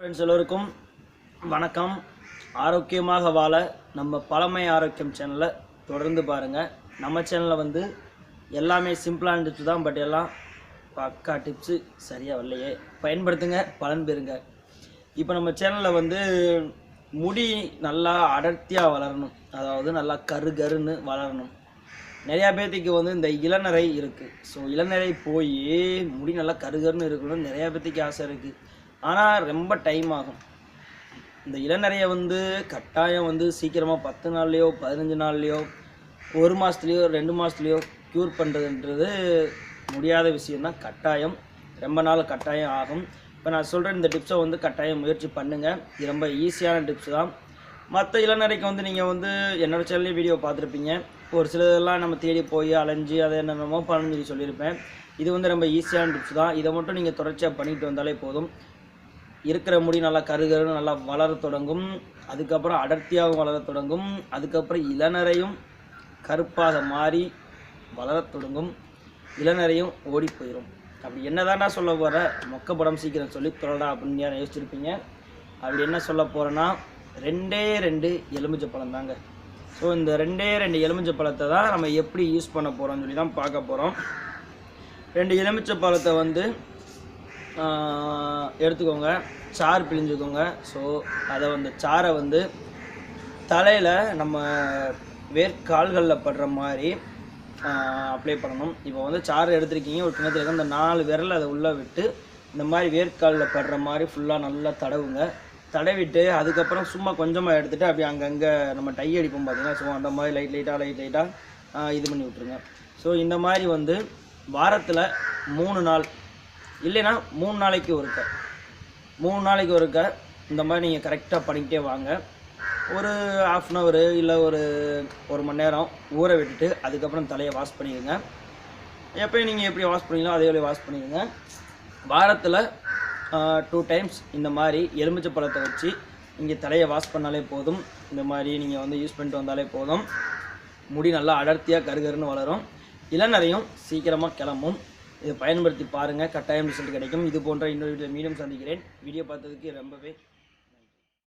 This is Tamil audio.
ஃப்ரெண்ட்ஸ் எல்லோருக்கும் வணக்கம். ஆரோக்கியமாக வாழ நம்ம பழமை ஆரோக்கியம் சேனலை தொடர்ந்து பாருங்கள் நம்ம சேனலில் வந்து எல்லாமே சிம்பிளான டிப்ஸ் தான் பட் எல்லாம் பக்கா டிப்ஸு சரியாக வரலையே. பயன்படுத்துங்க பலன் பெறுங்க. இப்போ நம்ம சேனலில் வந்து முடி நல்லா அடர்த்தியாக வளரணும். அதாவது நல்லா கரு கருன்னு வளரணும். நிறையா பேர்த்துக்கு வந்து இந்த இளநரை இருக்குது ஸோ இளநரை போய் முடி நல்லா கருகருன்னு இருக்கணும்னு நிறையா பேர்த்துக்கு ஆசை இருக்குது ஆனால் ரொம்ப டைம் ஆகும். இந்த இளநரையை வந்து கட்டாயம் வந்து சீக்கிரமாக பத்து நாள்லேயோ பதினஞ்சு நாள்லையோ ஒரு மாதத்துலேயோ ரெண்டு மாதத்துலேயோ க்யூர் பண்ணுறதுன்றது முடியாத விஷயந்தான் கட்டாயம். ரொம்ப நாள் கட்டாயம் ஆகும். இப்போ நான் சொல்கிற இந்த டிப்ஸை வந்து கட்டாயம் முயற்சி பண்ணுங்கள் இது ரொம்ப ஈஸியான டிப்ஸ் தான். மற்ற இளநரைக்கு வந்து நீங்கள் வந்து என்னோடய சேனல்லேயே வீடியோ பார்த்துருப்பீங்க. ஒரு சிலதெல்லாம் நம்ம தேடி போய் அலைஞ்சு அதை என்னென்னமோ பண்ணணும்னு சொல்லி சொல்லியிருப்பேன். இது வந்து ரொம்ப ஈஸியான டிப்ஸ் தான். இதை மட்டும் நீங்கள் தொடர்ச்சியாக பண்ணிட்டு வந்தாலே போதும். இருக்கிற முடி நல்லா கருகருன்னு நல்லா வளர தொடங்கும். அதுக்கப்புறம் அடர்த்தியாகவும் வளரத் தொடங்கும். அதுக்கப்புறம் இளநரையும் கருப்பாக மாறி வளரத் தொடங்கும். இளநரையும் ஓடி போயிடும் அப்படி என்னதான்டா சொல்ல போகிற மொக்க படம் சீக்கிரம் சொல்லி தொடடா அப்படின்னு யாரும் யோசிச்சிருப்பீங்க. அப்படி என்ன சொல்ல போகிறேன்னா ரெண்டே ரெண்டு எலுமிச்சை பழம் தாங்க. ஸோ இந்த ரெண்டே ரெண்டு எலுமிச்சை பழத்தை தான் நம்ம எப்படி யூஸ் பண்ண போகிறோம்னு சொல்லி தான் பார்க்க போகிறோம் ரெண்டு எலுமிச்சை பழத்தை வந்து எடுத்துக்கோங்க. சாறு பிழிஞ்சுக்கோங்க. ஸோ அதை வந்து சாறை வந்து தலையில் நம்ம வேர்க்கால்களில் படுற மாதிரி அப்ளை பண்ணணும். இப்போ வந்து சாறு எடுத்திருக்கீங்க ஒரு கிணத்துல இருக்க. அந்த நாலு விரல் அதை உள்ளே விட்டு இந்த மாதிரி வேர்க்காலில் படுற மாதிரி ஃபுல்லாக நல்லா தடவுங்க. தடவிட்டு அதுக்கப்புறம் சும்மா கொஞ்சமாக எடுத்துகிட்டு அப்படியே அங்கங்கே நம்ம டை அடிப்போம் பார்த்தீங்கன்னா ஸோ அந்த மாதிரி லைட் லைட்டாக லைட் லைட்டாக இது பண்ணி விட்ருங்க ஸோ இந்த மாதிரி வந்து வாரத்தில் மூணு நாள் இல்லைன்னா மூணு நாளைக்கு ஒருக்க. மூணு நாளைக்கு ஒருக்க இந்த மாதிரி நீங்கள் கரெக்டாக பண்ணிக்கிட்டே வாங்க. ஒரு ஆஃப் அன் ஹவரு இல்லை ஒரு ஒரு மணி நேரம் ஊற விட்டுட்டு அதுக்கப்புறம் தலையை வாஷ் பண்ணிடுங்க. எப்போயும் நீங்கள் எப்படி வாஷ் பண்ணீங்களோ அதே வழி வாஷ் பண்ணிடுங்க. வாரத்தில் டூ டைம்ஸ் இந்த மாதிரி எலுமிச்சை பழத்தை வச்சு நீங்கள் தலையை வாஷ் பண்ணாலே போதும். இந்த மாதிரி நீங்கள் வந்து யூஸ் பண்ணிட்டு வந்தாலே போதும். முடி நல்லா அடர்த்தியாக கருகருன்னு வளரும். இளநரையும் சீக்கிரமாக கிளம்பும். இதை பயன்படுத்தி பாருங்கள் கட்டாயம் ரிசல்ட் கிடைக்கும். இது போன்ற இன்னொரு வீடியோ மீண்டும் சந்திக்கிறேன். வீடியோ பார்த்ததுக்கு ரொம்பவே